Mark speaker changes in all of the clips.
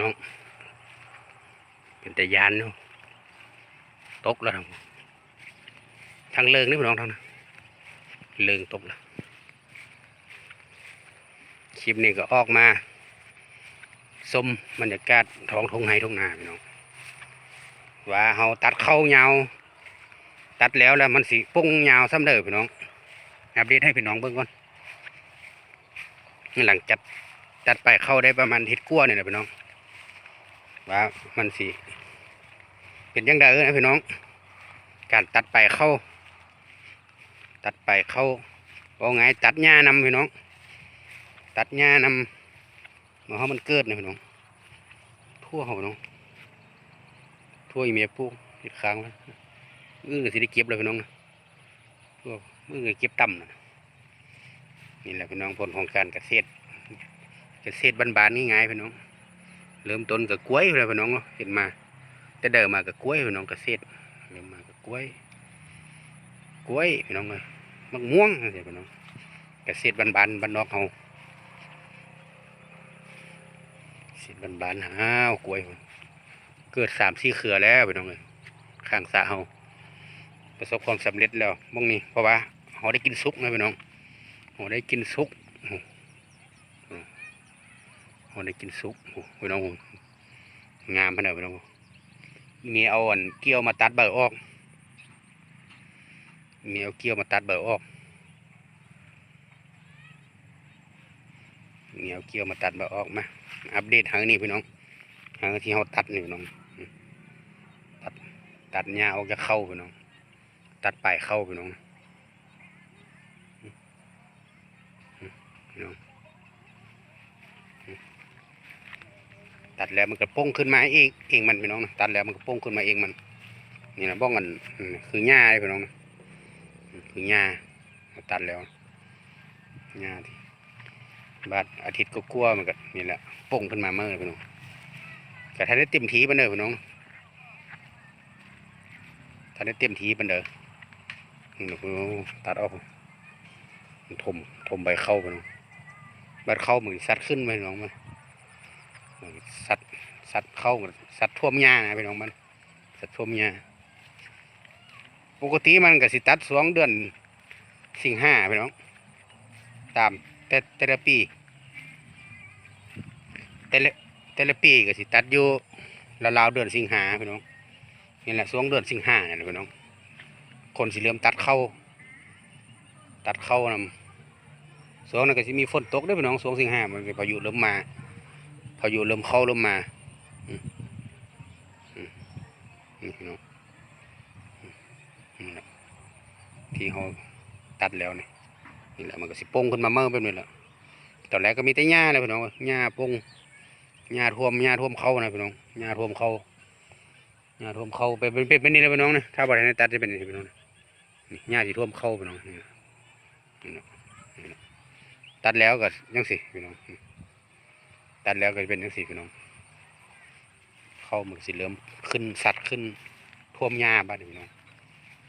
Speaker 1: น้อง เป็นแต่ยานเนาะตกแล้วทางทางเลิงนี่พี่น้องทางนั้นเลิงตกแล้วคลิปนี้ก็ออกมาชมบรรยากาศท้องทงไห้ทงนาพี่น้องว่าเฮาตัดเข้ายาวตัดแล้วแล้วมันสิปุ้งยาวซ้ำเด้อพี่น้องอัปเดตให้พี่น้องเบิ่งก่อนหลังจัดตัดไปเข้าได้ประมาณทิศกว่าเนี่ยนะพี่น้อง ว่ามันสิ เป็นยังไงเออนะพี่น้อง การตัดไปเข้า ตัดไปเข้าว่าไงตัดหญ้านำพี่น้อง ตัดหญ้านำเมื่อเขามันเกิดนะพี่น้อง ทั่วเขาพี่น้อง ทั่วอีเมียปลูกติดค้งไว้มือสิได้เก็บเลยพี่น้องนะทั่วมือเก็บต่ำนะนี่แหละพี่น้องผลของการเกษตรเกษตรบ้านๆนี่ไงพี่น้อง เริ่มต้นกับกล้วยเลยพี่น้องเนาะเห็นมา แต่เดิมมากับกล้วยพี่น้องกับเกษเริ่มมากับกล้วย กล้วยพี่น้องเลยมะม่วงนี่พี่น้องกับเกษตรบ้านบานนอกเฮาเกษตรบ้านอ้าวกล้วยเกิดสามสี่เครือแล้วพี่น้องเลยข้างสระเฮาประสบความสำเร็จแล้วมองนี้เพราะว่าเฮาได้กินซุกนะพี่น้องเฮาได้กินซุก เราได้กินซุปโอ้โหพี่น้องงามพะเนอะพี่น้องมีเอาอันเกี้ยวมาตัดเบอร์ออก มีเอาเกี้ยวมาตัดเบอร์ออก มีเอาเกี้ยวมาตัดเบอร์ออกมา อัปเดตหางนี่พี่น้องหางที่เขาตัดนี่พี่น้อง ตัดตัดหญ้าออกจากเข้าพี่น้อง ตัดปลายเข้าพี่น้องพี่น้อง ตัดแล้วมันก็ป้งขึ้นมาเองเองมันพี่น้องนะตัดแล้วมันก็ป้งขึ้นมาเองมัน นี่นะบ้องกันคือหญ้าเลยพี่น้องนะคือหญ้าตัดแล้วหญ้าที่บาดอาทิตย์ก็กลัวมันก็นี่แหละป้งขึ้นมาเมื่อพี่น้องแต่ถ้าได้เต็มทีปันเด้อพี่น้องถ้าได้เต็มทีปันเด้อนี่นะพี่น้องตัดออกมันถมถมใบเข้าพี่น้องใบเข้าเหมือนซัดขึ้นไปน้องมัน สัตว์สัตว์เข้าสัตว์ท่วมหญ้านะพี่น้องมัน สัตว์ท่วมหญ้าปกติมันก็สิตัดสองเดือนสิงห้าพี่น้อง ตามแต่แต่ละปีแต่ละแต่ละปีก็สิตัดอยู่ราวๆเดือนสิงหาพี่น้องนี่แหละสองเดือนสิงหาเนี่ยพี่น้อง คนสิเริ่มตัดเข้า ตัดเข้านำสองนั่นก็สิมีฝนตกด้วยพี่น้องสองสิงหามันก็พายุเริ่มมาายุเริ่มเข้าเริ่มมานี่พี่น้องที่เขาตัดแล้วนี่นี่แหละมันก็สิป่งขึ้นมาเมื่อเป็นนี่แหละตอนแรกก็มีแต่หญ้าเลยพี่น้องหญ้าป่งหญ้าท่วมหญ้าท่วมเขานะพี่น้องหญ้าท่วมเข้าหญ้าท่วมเข้าเป็นเป็นเป็นนี่เลยพี่น้องนะถ้าบริเวณตัดจะเป็นนี่พี่น้องนี่หญ้าที่ท่วมเข้าพี่น้องนี่นะนี่นะนี่นะตัดแล้วก็ยังสิพี่น้อง ตัดแล้วก็จะเป็นจังสีพี่น้อง เข้ามันสิเริ่มขึ้นสัตว์ขึ้นท่วมหญ้าบ้านพี่น้อง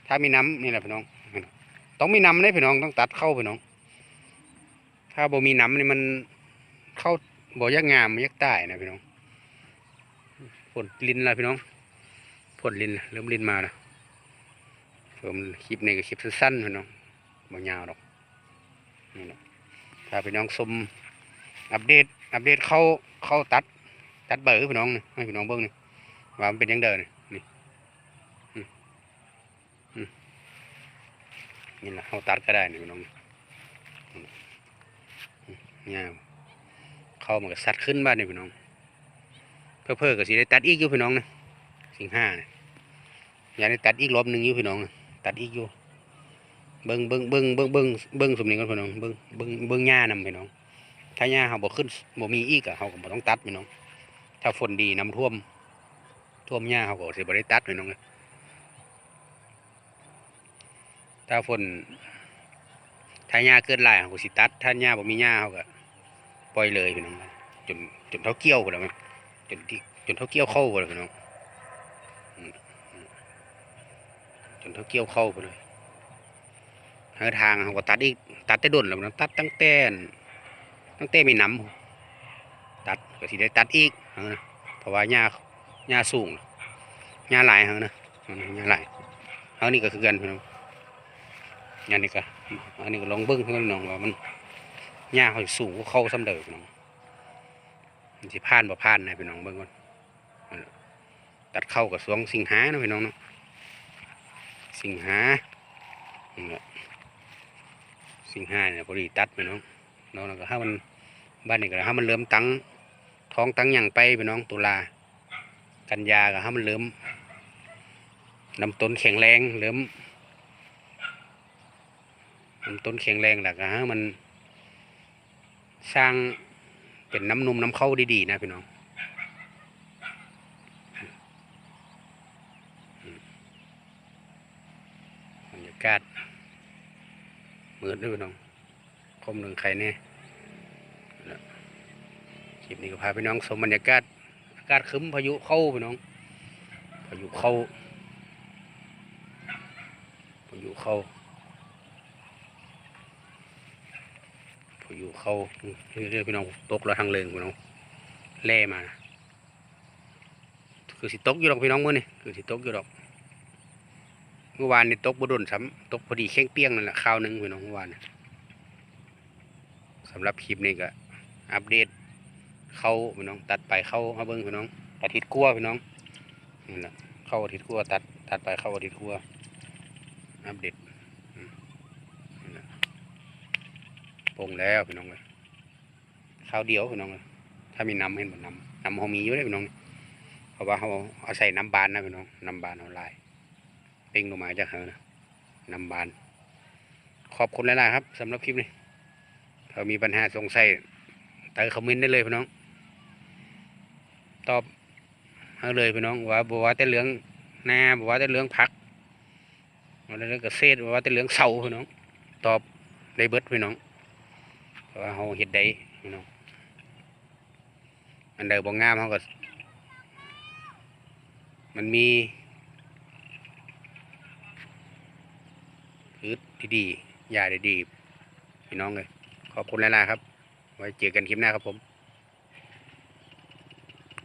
Speaker 1: ถ้ามีน้ำนี่แหละพี่น้อง ต้องมีน้ำเลยพี่น้องต้องตัดเข้าพี่น้อง ถ้าบ่มีน้ำนี่มันเข้าบ่ยักงามยักใต้นะพี่น้องผลลินละพี่น้องผลลินเริ่มลินมาแล้วผมคลิปนี้ก็คลิปสั้นๆพี่น้องบ่ยาวหรอกนี่แหละถ้าพี่น้องชมอัปเดต อัปเดตเข้าเข้าตัด ตัดเบอร์พี่น้องนี่ให้พี่น้องเบิ่งนี่ว่ามันเป็นยังเดินนี่นี่นี่แหละเขาตัดก็ได้นี่พี่น้องนี่เนี่ยเขามันก็สัดขึ้นบ้านนี่พี่น้อง เพื่อเพื่อก็สิได้ตัดอีกอยู่พี่น้องนะสิ่งห้าเนี่ยอยากได้ตัดอีกรอบหนึ่งอยู่พี่น้องตัดอีกอยู่เบิ้งเบิ้งเบิ้งเบิ้งเบิ้งเบิ้งสมนี้ก่อนพี่น้องเบิ้งเบิ้งเบิ้งหญ้านำพี่น้อง ถ้าหญ้าเขาบ่ขึ้นบ่มีอีกอะเขาก็บ่ต้องตัดพี่น้อง ถ้าฝนดีน้ำท่วม ท่วมหญ้าเขาก็สิบ่ได้ตัดพี่น้องเลยถ้าฝนถ้าหญ้าเกินหลายเขาก็สิตัด ถ้าหญ้าบ่มีหญ้าเขาก็ปล่อยเลยพี่น้องจนจนเท่าเกี้ยวพุ่นแล้วจนที่จนเท่าเกี้ยวเข้าพุ่นแล้วพี่น้องจนเท่าเกี้ยวเข้าพุ่นเลยหาทางเขาก็ตัดอีกตัดแต่ดนแล้วน้องตัดตั้งแต่ ตั้งแต่มีน้ำตัดก็สิได้ตัดอีกเอานะราะว่าหญ้าหญ้าสูงหญ้าหลายเฮานะหญ้าหลายเฮานี่ก็คือกันพี่น้องอันนี้ก็อันนี้ก็ลองเบิ่งเพี่อนน้องว่ามันหญ้าเขาสูงกว่าเขาซ้ำเดิมพี่น้องสิผ่านบ่ผ่านนะพี่น้องเบิ่งก่อนตัดเข้ากับสวงสิงหานะพี่น้องเนาะสิงหาสิงหาเนี่ยพอดีตัดพี่น้อง เนาะแล้วก็ถ้ามันบ้านนี่ก็ถ้ามันเริ่มตังท้องตั้งอย่างไปพี่น้องตุลา กันยาก็ให้มันเริ่มลำต้นแข็งแรงเริ่มลำต้นแข็งแรงแล้วก็ให้มันสร้างเป็นน้ำนมน้ำเข้าดีๆนะพี่น้องบรรยากาศมืดด้วยพี่น้อง มหนึ่งใครเนี่ยคลิปนี้ก็พาพี่น้องชมบรรยากาศอากาศคึ้มพายุเข้าพี่น้องพายุเข้าพายุเข้าพายุเข้าเรื่อยๆพี่น้องตกแล้วทางเลงพี่น้องแล่มาคือสิตกอยู่ดอกพี่น้องมื่อนี่คือสิตกอยู่ดอกเมื่อวานนี่ตกบ่โดนซ้ำตกพอดีเข่งเปี้ยงนั่นแหละข้าวหนึงพี่น้องเมื่อวานน่ สำหรับคลิปนี้ก็อัปเดตเข้าพี่น้อง ตัดไปเข้ามาเบิ้งพี่น้องอาทิตย์กลัวพี่น้องนั่แหละเข้าอาทิตย์กลัวตัดตัดไปเข้าอาทิตย์กลัวอัปเดตนั่แหละปงแล้วพี่น้องเลยข้าวเดียวพี่น้องเลยถ้ามีน้ำเห็นบ่น้ำน้ำเขามีอยู่เลยพี่น้องเพราะว่าเขาเอาใส่น้ำบานนะพี่น้องน้ำบานเอาลายเป่งลงมาจากเขานะน้ำบาน ขอบคุณหลายๆครับสำหรับคลิปนี้ ถ้ามีปัญหาสงสัยใต้คอมเมนต์ได้เลยพี่น้อง ตอบเอาเลยพี่น้องว่าบอกว่าแต่เรื่องหน้าบอกว่าแต่เรื่องพักบอกว่าแต่เรื่องเกษตรบอกว่าแต่เรื่องเสาพี่น้อง ตอบได้เบิดพี่น้องว่าเขาเฮ็ดได้พี่น้องอันใดบ่งามเขาก็มันมีพืชดีๆยาดีๆพี่น้องเลย ขอบคุณหลายๆครับ ไว้เจอกันคลิปหน้าครับผม